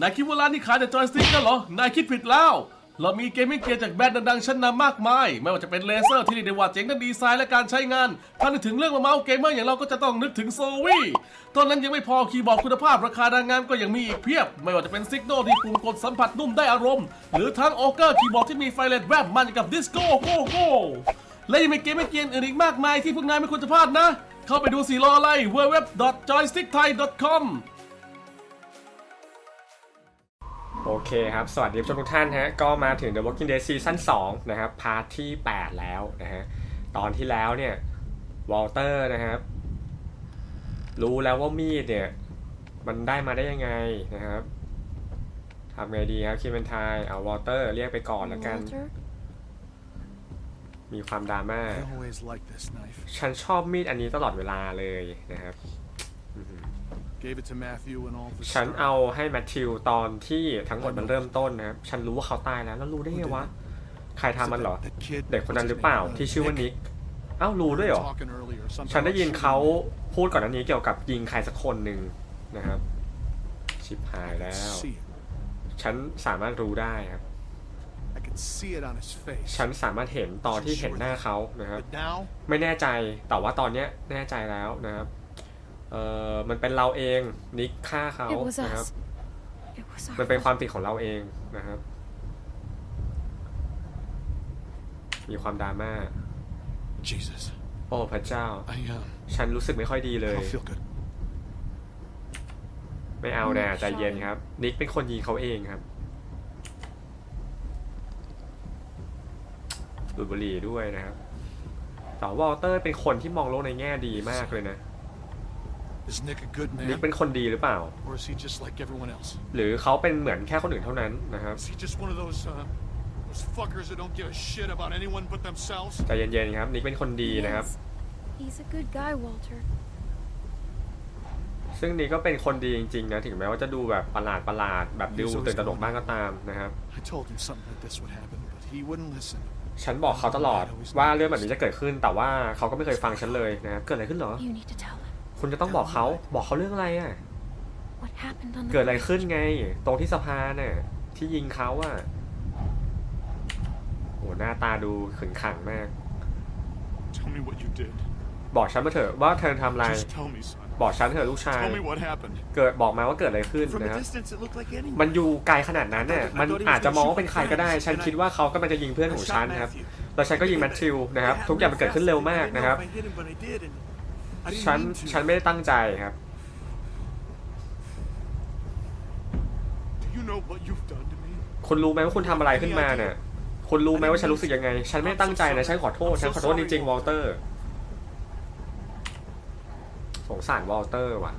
นายคิดว่าร้านนี้ขายแต่จอยสติ๊กกันเหรอ นายคิดผิดแล้ว เรามีเกมมิ่งเกียร์จากแบรนด์ดังๆชั้นนำมากมาย ไม่ว่าจะเป็นเลเซอร์ที่เรียกได้ว่าเจ๋งทั้งดีไซน์และการใช้งาน ถ้านึกถึงเรื่องมาเมาส์เกมเมอร์อย่างเราก็จะต้องนึกถึงโซวี่ตอนนั้นยังไม่พอคีย์บอร์ดคุณภาพราคาดังงามก็ยังมีอีกเพียบ ไม่ว่าจะเป็นซิกโนที่ปุ่มกดสัมผัสนุ่มได้อารมณ์ หรือทั้งโอเกอร์คีย์บอร์ดที่มีไฟเลตแวบมันกับดิสโก้โกโก้และยังมีเกมไม่เกียนอื่นอีกมากมายที่พวกนายไม่ควรจะพลาดนะ เข้าไปดูสิรออะไร www.joystickthai.com โอเคครับ สวัสดีผู้ชมทุกท่านฮะ ก็มาถึง The Walking Dead Season 2 นะครับ พาร์ทที่ 8 แล้วนะฮะ ตอนที่แล้วเนี่ยวอลเตอร์นะครับ รู้แล้วว่ามีดเนี่ย มันได้มาได้ยังไงนะครับทำไงดีครับคิมเบนทายเอาวอลเตอร์เรียกไปก่อนแล้วกัน Walter? มีความดราม่า I always liked this knife. ฉันชอบมีดอันนี้ตลอดเวลาเลยนะครับ Gave it to Matthew and all this. ฉันเอาให้แมทธิวตอนที่ทั้งหมดมันเริ่มต้นนะครับ ฉันรู้ว่าเขาตายแล้ว แล้วรู้ได้ไงวะ ใครทำมันเหรอ เด็กคนนั้นหรือเปล่าที่ชื่อว่านิกเอ้ารู้ด้วยเหรอ ฉันได้ยินเขาพูดก่อนอันนี้เกี่ยวกับยิงใครสักคนหนึ่งนะครับ ชิบหายแล้ว ฉันสามารถรู้ได้ครับ I could see it on his face. ฉันสามารถเห็นตอนที่เห็นหน้าเขานะครับ But now, ไม่แน่ใจแต่ว่าตอนเนี้ยแน่ใจแล้วนะครับ เออมันเป็นเราเองนิกฆ่าเขา It was นะครับ us. It was มัน our เป็นความ fault. ผิดของเราเองนะครับ มีความดราม่า Jesus, โอ้พระเจ้า I um, ฉันรู้สึกไม่ค่อยดี I เลย don't feel good. ไม่เอาแน่ใจเย็นครับ นิกเป็นคนยิงเขาเองครับดูดบุหรี่ด้วยนะครับแต่วอลเตอร์เป็นคนที่มองโลกในแง่ดีมากเลยนะ นิก man, เป็นคนดีหรือเปล่า or is he just like everyone else? หรือเขาเป็นเหมือนแค่คนอื่นเท่านั้นนะครับ Is he just one of those uh, those fuckers that don't give a shit about anyone but themselves? ใจเย็นๆครับนิกเป็นคนดีนะครับ Yes. He's a good guy, Walter. ซึ่งนิกก็เป็นคนดีจริงๆนะถึงแม้ว่าจะดูแบบประหลาดประหลาดๆแบบดูตื่นตระหนกบ้างก็ตามนะครับ I told him something like this would happen, but he wouldn't listen. ฉันบอกเขาตลอดว่าเรื่องแบบนี้จะเกิดขึ้นแต่ว่าเขาก็ไม่เคยฟังฉันเลยนะครับเกิดอะไรขึ้นเหรอ You need to tell him คุณจะต้องบอกเขาบอกเขาเรื่องอะไรอะ what happened on the เกิดอะไร bridge. ขึ้นไง ตรงที่สะพานน่ะที่ยิงเขาอะโอ้หน้าตาดูขึงขังมาก Tell me what you did. บอกฉันมาเถอะว่าเธอทำอะไร Just tell me, son. บอกฉันเถอะลูกชาย Tell me what happened. เกิดบอกมาว่าเกิดอะไรขึ้น From นะ a ครับ distance, it looked like anyone. มันอยู่ไกลขนาดนั้นเนี่ยมันอาจจะมองว่าเป็นใครก็ได้ ฉันคิดว่าเขากำลังจะยิงเพื่อนของฉันนะครับ แล้วฉันก็ยิงแมทธิวนะครับ ทุกอย่างมันเกิดขึ้นเร็วมากนะครับ I hit him, but I did, and I didn't ฉัน mean to. ฉันไม่ได้ตั้งใจครับ Do you know what you've done to me? คุณรู้ไหมว่าคุณทำอะไรขึ้นมาเนี่ย คุณรู้ไหมว่าฉันรู้สึกยังไง ฉันไม่ได้ตั้งใจนะ ฉันขอโทษ ฉันขอโทษจริงๆวอลเตอร์ สงสารวอลเตอร์ว่ะ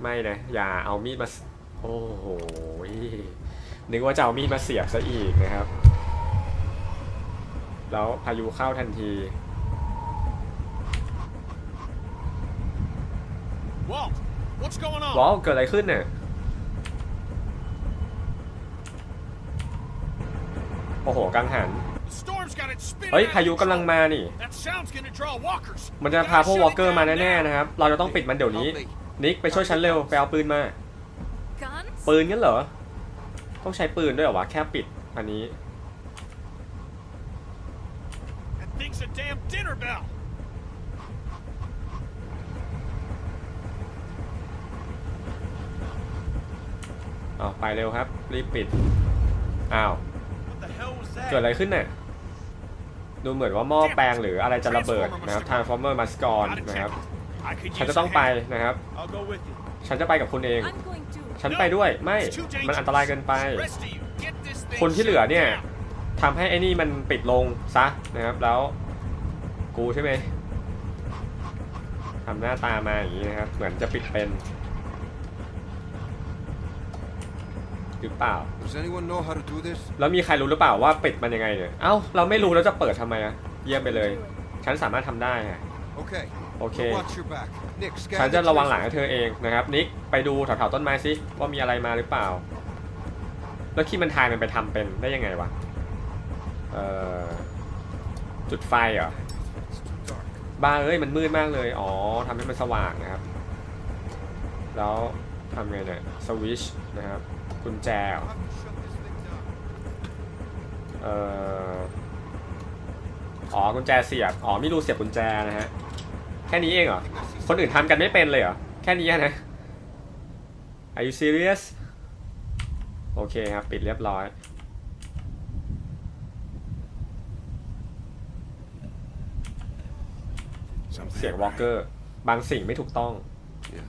ไม่นะ อย่าเอามีดมา โอ้โห นึกว่าจะเอามีดมาเสียบซะอีกนะครับ แล้วพายุเข้าทันที Walt, what's going on? ว้าวเกิดอะไรขึ้นเนี่ย โอ้โห กังหัน The storm's got it spinning เฮ้ย out of พายุกำลัง control. มานี่ That sound's gonna draw walkers. มันจะพาพวกวอลเกอร์มาแน่ๆนะครับ เราจะต้องปิดมันเดี๋ยวนี้ นิกไปช่วยฉันเร็ว ไปเอาปืนมา Guns? ปืนงั้นเหรอ ต้องใช้ปืนด้วยเหรอวะ แค่ปิดอันนี้ That thing's a damn dinner bell. อ้าวไปเร็วครับ รีบปิด อ้าว What the hell was that? เกิดอะไรขึ้นเนี่ยดูเหมือนว่าหม้อแปลงหรืออะไรจะระเบิดนะครับ Transformer มาสกอน Got it นะครับ checked. I could ฉัน use จะต้อง a ไป hand. นะครับ I'll go with you. ฉันจะไปกับคุณเอง I'm going to. ฉันไปด้วยไม่ It's too dangerous. มันอันตรายเกินไป Rest of you, get this thing คนที่เหลือเนี่ย shut down. ทำให้ไอ้นี่มันปิดลงซะนะครับ แล้วกูใช่ไหมทำหน้าตามาอย่างนี้นะครับ เหมือนจะปิดเป็นหรือเปล่า Does anyone know how to do this? แล้วมีใครรู้หรือเปล่าว่าปิดมันยังไงเนี่ยเอ้าเราไม่รู้แล้วจะเปิดทำไมอะเยี่ยมไปเลย ฉันสามารถทำได้อะ Okay. โอเค Watch your back. Nick, ฉัน scan จะ the ระวังหลัง traces. ให้เธอเองนะครับ นิก ไปดูแถวๆต้นไม้สิว่ามีอะไรมาหรือเปล่า แล้วคีมันทายมันไปทำเป็นได้ยังไงวะ เอ่อจุดไฟเหรอบ้าเอ้ยมันมืดมากเลย อ๋อทำให้มันสว่างนะครับ แล้วทำไงเนี่ยสวิชนะครับกุญแจเหรอเอ่ออ๋อกุญแจเสียบ อ๋อมีรูเสียบกุญแจนะฮะ แค่นี้เองเหรอ คนอื่นทำกันไม่เป็นเลยเหรอ แค่นี้นะ Are you serious โอเคครับ ปิดเรียบร้อย สียงวอลเกอร์ บางสิ่งไม่ถูกต้อง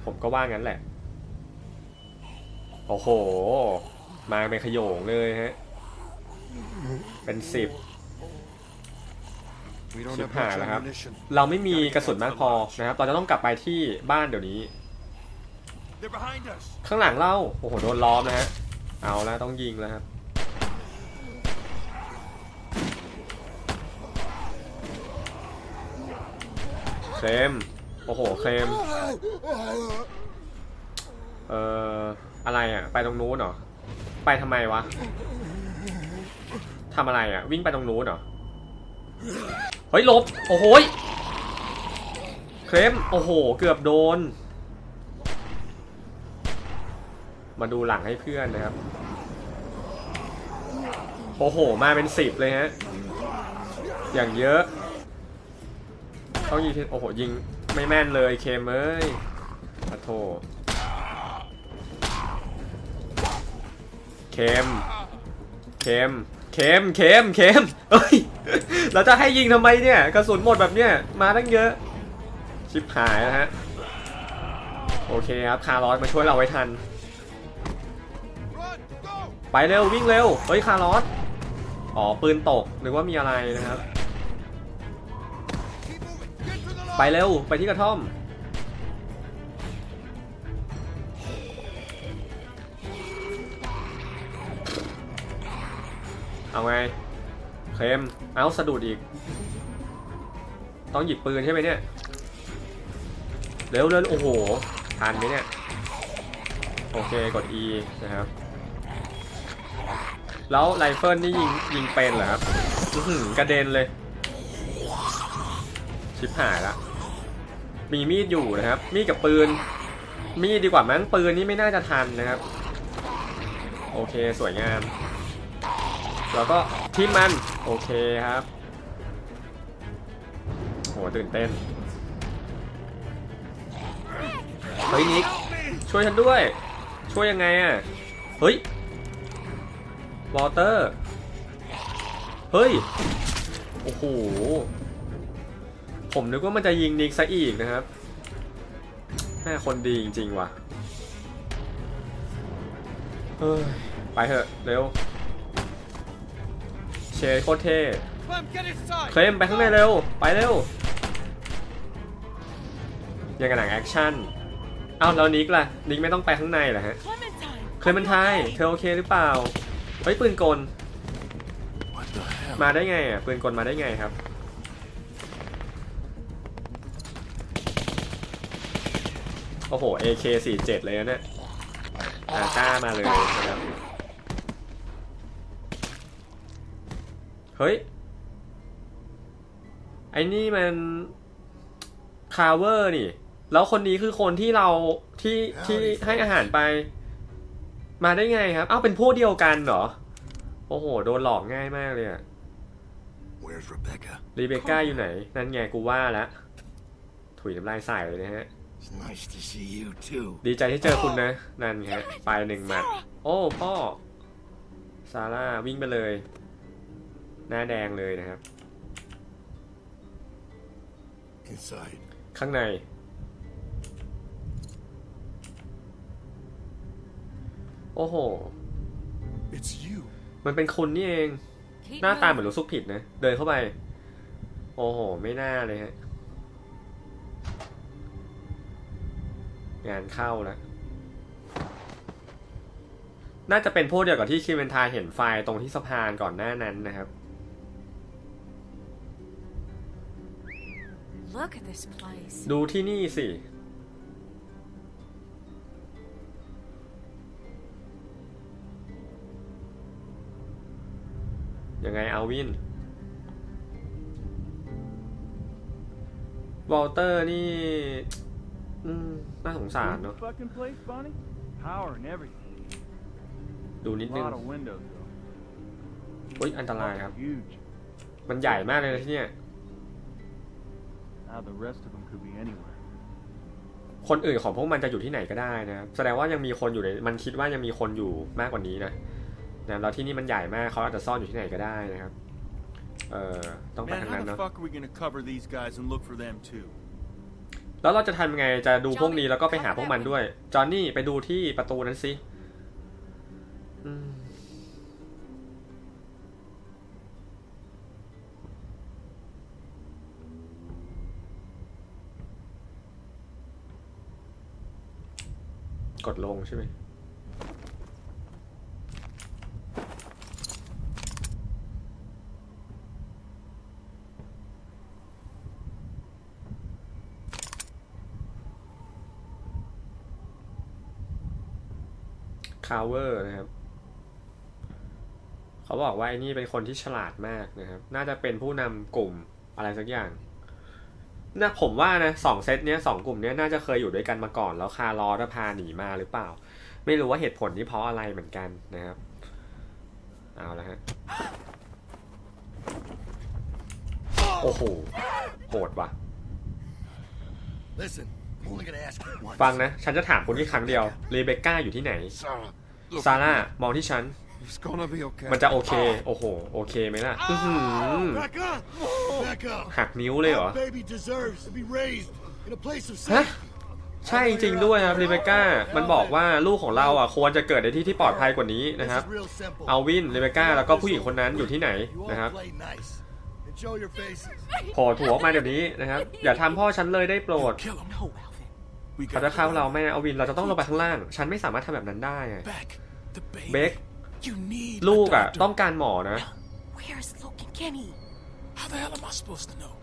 ผมก็ว่างั้นแหละ โอ้โห มาเป็นขโยงเลยฮะ เป็นสิบ We don't ชิบ have หาย much แล้วครับ ammunition. เราไม่มีกระสุนมากพอนะครับ เราจะต้องกลับไปที่บ้านเดี๋ยวนี้ They're behind us. ข้างหลังเรา โอ้โห โดนล้อมนะฮะ เอาแล้วต้องยิงแล้วครับ เคลมโอ้โหเคลมเอ่ออะไรอะ ไปตรงนู้นเหรอ ไปทำไมวะทำอะไรอะ วิ่งไปตรงนู้นเหรอ เฮ้ยลบ โอ้โหเคลมโอ้โห เกือบโดน มาดูหลังให้เพื่อนนะครับ โอ้โห มาเป็นสิบเลยฮะ อย่างเยอะ ต้องยิงโอ้โหยิงไม่แม่นเลยเคมเอ้ยขอโทษเคมเคมเคมเคมเคมเอ้ยเราจะให้ยิงทำไมเนี่ยกระสุนหมดแบบเนี้ยมาตั้งเยอะ ชิบหายแล้วฮะโอเคครับคาร์ลอสมาช่วยเราไว้ทัน ไปเร็ววิ่งเร็วเฮ้ยคาร์ลอสอ๋อปืนตกหรือว่ามีอะไรนะครับ ไปเร็ว ไปที่กระท่อม เอาไง เคมเอาสะดุดอีก ต้องหยิบปืนใช่ไหมเนี่ย เร็วเร็วโอ้โหทันไหมเนี่ย โอเค กด E นะครับ แล้วไรเฟิลนี่ยิงยิงเป็นเหรอครับอื้อหือกระเด็นเลย ชิบหายละมีมีดอยู่นะครับ มีดกับปืน มีดดีกว่ามั้งปืนนี่ไม่น่าจะทันนะครับ โอเคสวยงาม แล้วก็ทิ้มมัน โอเคครับ โหตื่นเต้น เฮ้ยนิก ช่วยฉันด้วย ช่วยยังไงอะ เฮ้ยวอเตอร์ เฮ้ย โอ้โห ผมนึกว่ามันจะยิงนิกซะอีกนะครับแม่คนดีจริงๆว่ะเฮ้ยไปเถอะเร็ว เชดโคตรเท่ Clem, get inside! เคลมไปข้างในเร็ว ไปเร็ว ยังกับหนังแอคชั่น เอ้าแล้วนิกล่ะ นิกไม่ต้องไปข้างในเหรอฮะ Clementine! เคลมเป็นไทยเธอโอเคหรือเปล่า เฮ้ยปืนกล What the hell? มาได้ไงอะ ปืนกลมาได้ไงครับ อ้โห AK47 เลยนะเนี่ยอาก้ามาเลยนะครับ เฮ้ย ไอ้นี่มันคาเวอร์นี่ แล้วคนนี้คือคนที่เราที่ที่ให้อาหารไป มาได้ไงครับ เอ้าเป็นพวกเดียวกันเหรอ โอ้โห โดนหลอกง่ายมากเลยอะ Where's Rebecca? รีเบคก้าอยู่ไหน นั่นไงกูว่าแล้วถุยน้ำลายใส่เลยนะฮะ It's nice to see you too. ดีใจที่เจอคุณนะ นั่นไงฮะไปหนึ่งหมัด โอ้พ่อ ซาร่าวิ่งไปเลย หน้าแดงเลยนะครับ Inside. ข้างใน โอ้โห It's you. มันเป็นคุณนี่เอง Keep หน้าตาเหมื moving. อนรู้สึกผิดนะ เดินเข้าไป โอ้โห ไม่น่าเลยฮะ งานเข้าแล้วน่าจะเป็นพวกเดียวกับที่คิวเวนทายเห็นไฟล์ตรงที่สะพานก่อนหน้านั้นนะครับ Look at this place. ดูที่นี่สิ ยังไงอาวิน วอลเตอร์นี่ อืมน่าสงสารเนาะ Fucking place, Bonnie? Power and everything. ดูนิด A นึง lot of windows, though. อุ้ยอันตรายครับ Huge. มันใหญ่มากเลยนะที่เนี่ย Now the rest of them could be anywhere. คนอื่นของพวกมันจะอยู่ที่ไหนก็ได้นะครับแสดงว่ายังมีคนอยู่ในมันคิดว่ายังมีคนอยู่มากกว่านี้นะนะแล้วที่นี่มันใหญ่มากเขาอาจจะซ่อนอยู่ที่ไหนก็ได้นะครับ เอ่อต้องไป Man, ทาง how นั้น the เนาะ fuck are we gonna cover these guys and look for them too? แล้วเราจะทำยังไงจะดูพวกนี้แล้วก็ไปหาพวกมันด้วย จอห์นนี่ไปดูที่ประตูนั้นสิอืมกดลงใช่ไหม คาเวอร์นะครับ เขาบอกว่าไอ้นี่เป็นคนที่ฉลาดมากนะครับ น่าจะเป็นผู้นำกลุ่มอะไรสักอย่างน่าผมว่านะสองเซตเนี้ยสองกลุ่มเนี้ยน่าจะเคยอยู่ด้วยกันมาก่อน แล้วคาร์ลอสพาหนีมาหรือเปล่า ไม่รู้ว่าเหตุผลที่เพราะอะไรเหมือนกันนะครับ เอาละฮะโอ้โหโหดว่ะ Listen, I'm only gonna ask you once. ฟังนะ ฉันจะถามคุณที่ครั้งเดียว เรเบคก้าอยู่ที่ไหน Sarah, look, ซาร่า มองที่ฉัน it's gonna be okay. มันจะโอเค โอ้โห โอเคไหมล่ะอื้อหือ Back up! Back up! หักนิ้วเลยเหรอ Our baby deserves to be raised in a place of ฮะ safety. ใช่จริงๆด้วยครับรีเบคก้า มันบอกว่าลูกของเราอะควรจะเกิดในที่ที่ปลอดภัยกว่านี้ This นะครับ is real simple. เอาวิน เรเบคก้า แล้วก็ผู้หญิงคนนั้นอยู่ที่ไหน You all นะครับ play nice and show your faces. โผล่หัวออกมาเดี๋ยวนี้นะครับ อย่าทำพ่อฉันเลยได้โปรด Kill him. No, Alvin. We เขาจะเข้าเราไม่เอาวินเราจะต้องลงไปข้างล่าง ฉันไม่สามารถทำแบบนั้นได้อะ back. The baby. เบค You need ลูก a อะ doctor. ต้องการหมอนะ Where's Luke and Kenny? How the hell am I supposed to know?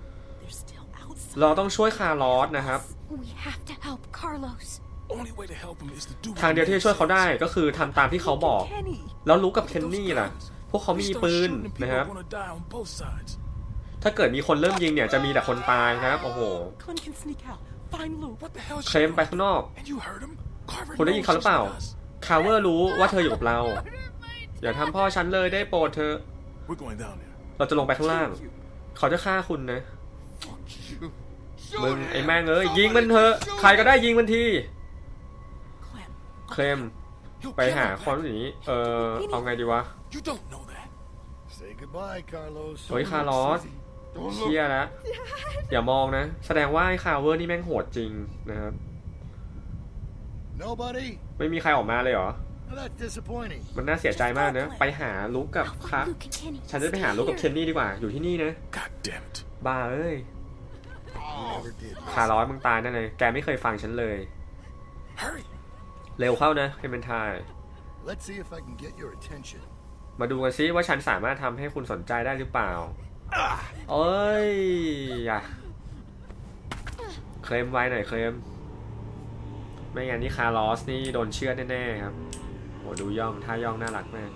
They're still outside. เราต้องช่วยคาร์ลอสนะครับ We have to help Carlos. Only way to help him is to do. ทางเดียวที่จะช่วยเขาได้ก็คือทำตามที่เขาบอก Kenny. แล้วรู้กับเคนนี่ล่ะ พวกเขามีปืนนะครับ die on both sides. ถ้าเกิดมีคนเริ่มยิงเนี่ยจะมีแต่คนตายนะครับ โอ้โห Clint can sneak out. Find Luke. What the hell? เคลมไปข้างนอก And you heard him. Carver คุณได้ยินเขาหรือเปล่า knows us. คาร์เวอร์รู้ว่าเธออยู่กับเรา อย่าทำพ่อฉันเลยได้โปรดเธอะ We're going down there. เราจะลงไปข้างล่าง เขาจะฆ่าคุณนะ Fuck you. มึงไอ้แม่งเอ้ยยิงมันเถอะ ใครก็ได้ยิงมันที Clem. เคลม He'll ไป kill หา him. คนหนีเออเอาไงดีวะ You don't know that. Say goodbye, Carlos. เฮ้ยคาร์ลอส Don't เชี่ยแล้วอย่ามองนะ แสดงว่าไอ้คาร์เวอร์นี่แม่งโหดจริงนะครับ Nobody? ไม่มีใครออกมาเลยเหรอ Well, that's disappointing. มันน่าเสียใจมากนะ ไปหาลุกกับ I'll คะ find Luke and Kenny. ฉันจะไปหาลุกกับเคนนี่ดีกว่า อยู่ที่นี่นะ God damn it. บ้าเอ้ย You never did. คาร์ลอสมึงตายแน่เลย แกไม่เคยฟังฉันเลย Hurry. เร็วเข้านะเคเมนทาย Let's see if I can get your attention. มาดูกันซิว่าฉันสามารถทำให้คุณสนใจได้หรือเปล่า เอ้ยอย่าเคลมไว้หน่อยเคลมไม่งั้นนี่คาร์ลอสนี่โดนเชือแน่ๆครับโหดูย่องท่าย่องน่ารักมาก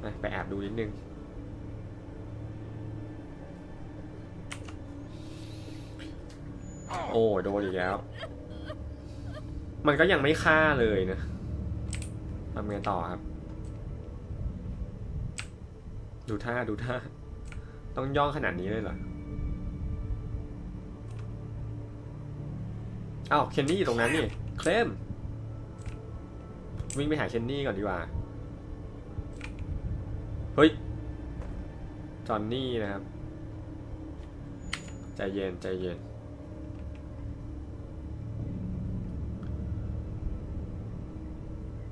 ไปไปแอบดูนิดนึงโอ้โดนอีกแล้ว มันก็ยังไม่ฆ่าเลยนะทำไงต่อครับ ดูท่าดูท่า ต้องย่องขนาดนี้เลยเหรออ้าวเคนนี่อยู่ตรงนั้นนี่เคลมวิ่งไปหาเคนนี่ก่อนดีกว่า เฮ้ย จอนนี่นะครับ ใจเย็น ใจเย็น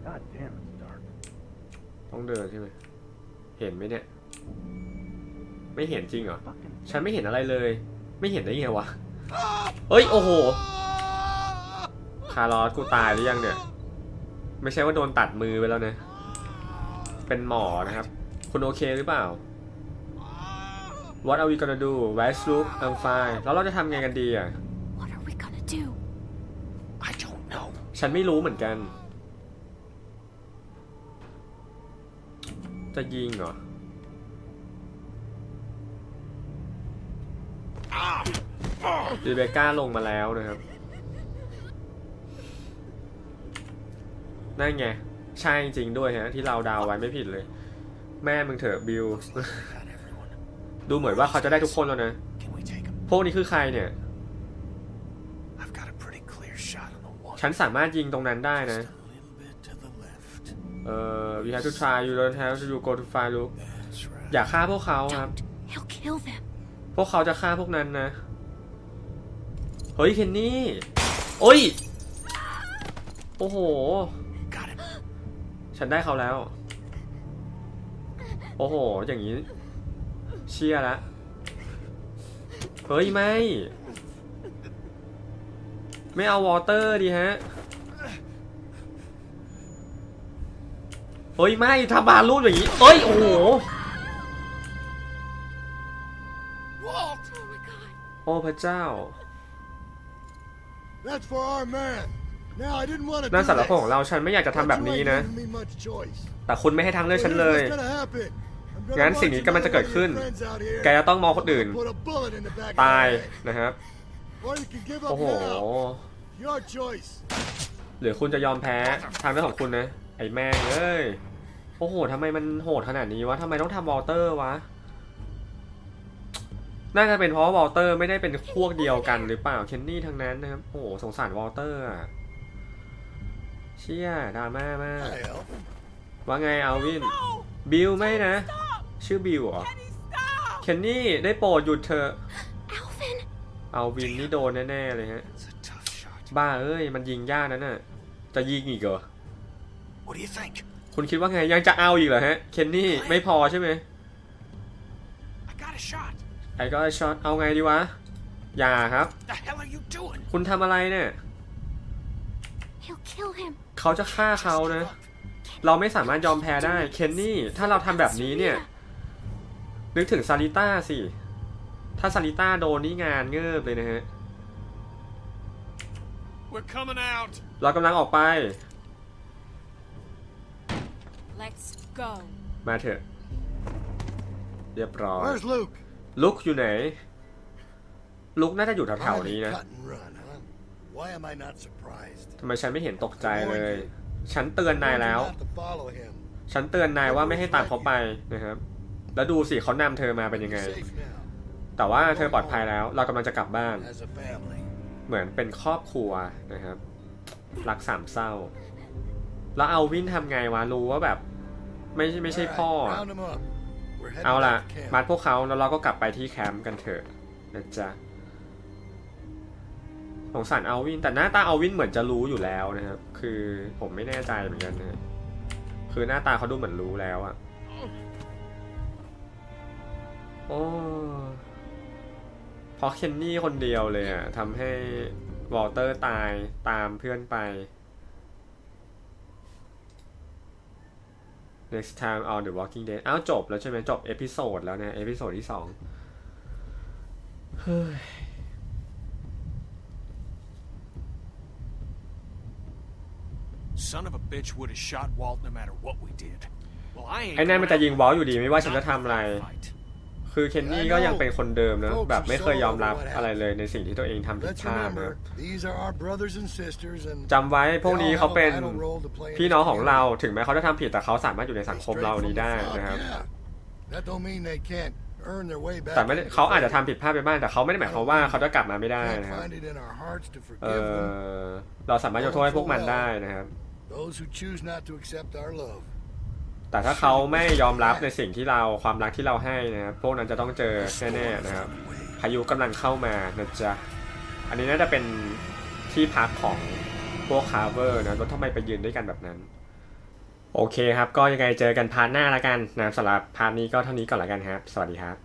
God damn, it's dark. ต้องเดินใช่ไหม เห็นไหมเนี่ย ไม่เห็นจริงเหรอ Fucking ฉันไม่เห็นอะไรเลย ไม่เห็นได้ไงวะเอ้ย โอ้โห คาร์ลอสกูตายหรือยังเนี่ย ไม่ใช่ว่าโดนตัดมือไปแล้วนะ เป็นหมอนะครับ คุณโอเคหรือเปล่า What are we gonna do Where's Luke I'm fine แล้วเราจะทำไงกันดีอะ What are we gonna do? I don't know. ฉันไม่รู้เหมือนกัน จะยิงเหรอ รีเบก้าลงมาแล้วนะครับ นั่นไง ใช่จริงด้วยฮะ ที่เราดาวไว้ไม่ผิดเลย แม่มึงเถอะบิล ดูเหมือนว่าเขาจะได้ทุกคนแล้วนะ พวกนี้คือใครเนี่ย ฉันสามารถยิงตรงนั้นได้นะ เอ่อ we have to try you don't have to go to far look อย่าฆ่าพวกเขาครับ พวกเขาจะฆ่าพวกนั้นนะ เฮ้ยเคนนี่ โอ้ย โอ้โห Got him. ฉันได้เขาแล้ว โอ้โห อย่างนี้ เชียละ เฮ้ย ไม่ ไม่เอาวอเตอร์ดีฮะ เฮ้ย ไม่ทำบาลูดอย่างนี้เอ้ย โอ้โห Walt! Oh my god. โอ้พระเจ้า That's for our man. Now, I didn't want to นั่น do สารพ this, ของเราฉันไม่อยากจะทำแบบ but you นี้ ain't นะ giving me much choice. แต่คุณไม่ให้ทางเลือก So ฉัน here's เลย what's gonna happen. I'm gonna งั้น watch สิ่งนี้ you กำลังจะเกิด and ขึ้น your friends out here แกจะต้องมองคนอื่น put a bullet in the back of ตาย their head. นะครับ Or you can give โอ้ up โห now. Your choice. หรือคุณจะยอมแพ้ทางเรื่องของคุณนะ ไอ้แม่งเอ้ย โอ้โหทำไมมันโหดขนาดนี้วะทำไมต้องทำวอลเตอร์วะ น่าจะเป็นเพราะว่าวอลเตอร์ไม่ได้เป็นพวกเดียวกันหรือเปล่าเคนนี่ทั้งนั้นนะครับ โอ้โหสงสารวอลเตอร์อะเชี่ยดราม่ามาก I help. ว่าไงเอาวิน บิลไม่นะ ชื่อบิลเหรอเคนนี่ได้โปรดหยุดเถอะ Alvin. เอาวินนี่โดนแน่ๆเลยฮะ It's a tough shot. บ้าเอ้ย มันยิงยากนั่นน่ะ จะยิงอีกเหรอ What do you think? คุณคิดว่าไงยังจะเอาอีกเหรอฮะ เคนนี่ไม่พอใช่ไหม I got a shot. ไอ้ก็ช็อตเอาไงดีวะ อย่าครับ The hell are you doing? คุณทำอะไรเนี่ย He'll kill him. เขาจะฆ่าเขานะ เราไม่สามารถยอมแพ้ได้ เคนนี่ ถ้าเราทำแบบนี้เนี่ย นึกถึงซาริต้าสิ ถ้าซาริต้าโดนนี่งานเงิบเลยนะฮะ We're coming out! เรากำลังออกไป Let's go. มาเถอะ เรียบร้อย Where's Luke? ลุกอยู่ไหน ลุกน่าจะอยู่แถวๆนี้ Finally นะ cut and run, huh? Why am I not surprised? ทำไมฉันไม่เห็นตกใจเลย ฉันเตือนนายแล้ว Not to follow him. ฉันเตือนนายว่าไม่ให้ตามเขาไปนะครับ แล้วดูสิเขานำเธอมาเป็นยังไง You're safe now, แต่ว่าเธอปลอดภัยแล้ว เรากำลังจะกลับบ้าน as a family. เหมือนเป็นครอบครัวนะครับ รักสามเศร้า แล้วเอาวินทำไงวะรู้ว่าแบบ ไม่ใช่ไม่ใช่พ่อ เอาล่ะ back to camp. มัดพวกเขาแล้วเราก็กลับไปที่แคมป์กันเถอะนะจ๊ะสงสารเอาวิน แต่หน้าตาเอาวินเหมือนจะรู้อยู่แล้วนะครับ คือผมไม่แน่ใจเหมือนกันนะคือหน้าตาเขาดูเหมือนรู้แล้วอะโอ้เพราะเคนนี่คนเดียวเลยอะทำให้วอลเตอร์ตายตามเพื่อนไป next time on the walking dead อ้าวจบแล้วใช่ไหมจบเอพิโซดแล้วนะเอพิโซดที่สองเฮ้ย Son of a bitch would have shot Walt no matter what we did. Well, I ain't ไอ้นั่นมันจะยิงวอลอยู่ดีไม่ว่าฉันจะทำอะไร Fight. คือเคนนี่ก็ยังเป็นคนเดิมนะแบบไม่เคยยอมรับอะไรเลยในสิ่งที่ตัวเองทำผิด Let's พลาดนะ remember, these are our brothers and sisters, and จำไว้พวกนี้เขาเป็น they all have a vital role to play in พี่น้องของ this เรา community. ถึงแม้เขาจะทำผิดแต่เขาสามารถอยู่ในสังคม Straight เรา from นี้ the ได้ top, นะครับ yeah. That don't mean they can't earn their way back แต่ไม่ได้ into the เขาอาจจะ faith. ทำผิดพลาดไปบ้างแต่เขาไม่ได้หมายความว่าเขาจะกลับมาไม่ได้ Can't นะครับ find it in our hearts to เอ forgive them. อเราสามารถยกโทษให้พวกมันได้นะครับ แต่ถ้าเขาไม่ยอมรับในสิ่งที่เราความรักที่เราให้นะครับพวกนั้นจะต้องเจอแน่ๆนะครับพายุกำลังเข้ามานะจ๊ะอันนี้น่าจะเป็นที่พักของพวกคาร์เวอร์นะรถทำไมไปยืนด้วยกันแบบนั้น โอเคครับ ก็ยังไงเจอกันพาร์ทหน้าละกันนะสำหรับพาร์ทนี้ก็เท่านี้ก่อนละกันครับ สวัสดีครับ